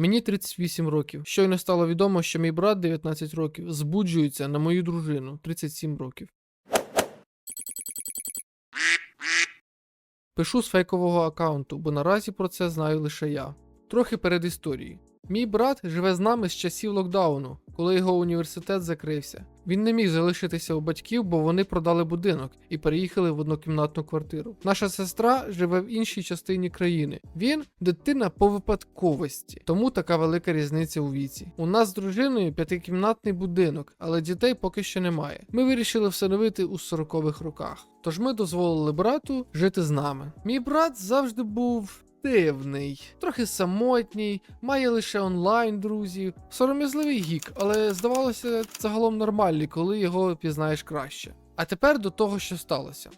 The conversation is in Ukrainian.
Мені 38 років. Щойно стало відомо, що мій брат 19 років збуджується на мою дружину 37 років. Пишу з фейкового аккаунту, бо наразі про це знаю лише я. Трохи перед історією. Мій брат живе з нами з часів локдауну, коли його університет закрився. Він не міг залишитися у батьків, бо вони продали будинок і переїхали в однокімнатну квартиру. Наша сестра живе в іншій частині країни. Він дитина по випадковості, тому така велика різниця у віці. У нас з дружиною п'ятикімнатний будинок, але дітей поки що немає. Ми вирішили встановити у 40-х роках. Тож ми дозволили брату жити з нами. Мій брат завжди був. Дивний, трохи самотній, має лише онлайн друзів, сором'язливий гік, але здавалося загалом нормальний, коли його пізнаєш краще. А тепер до того, що сталося.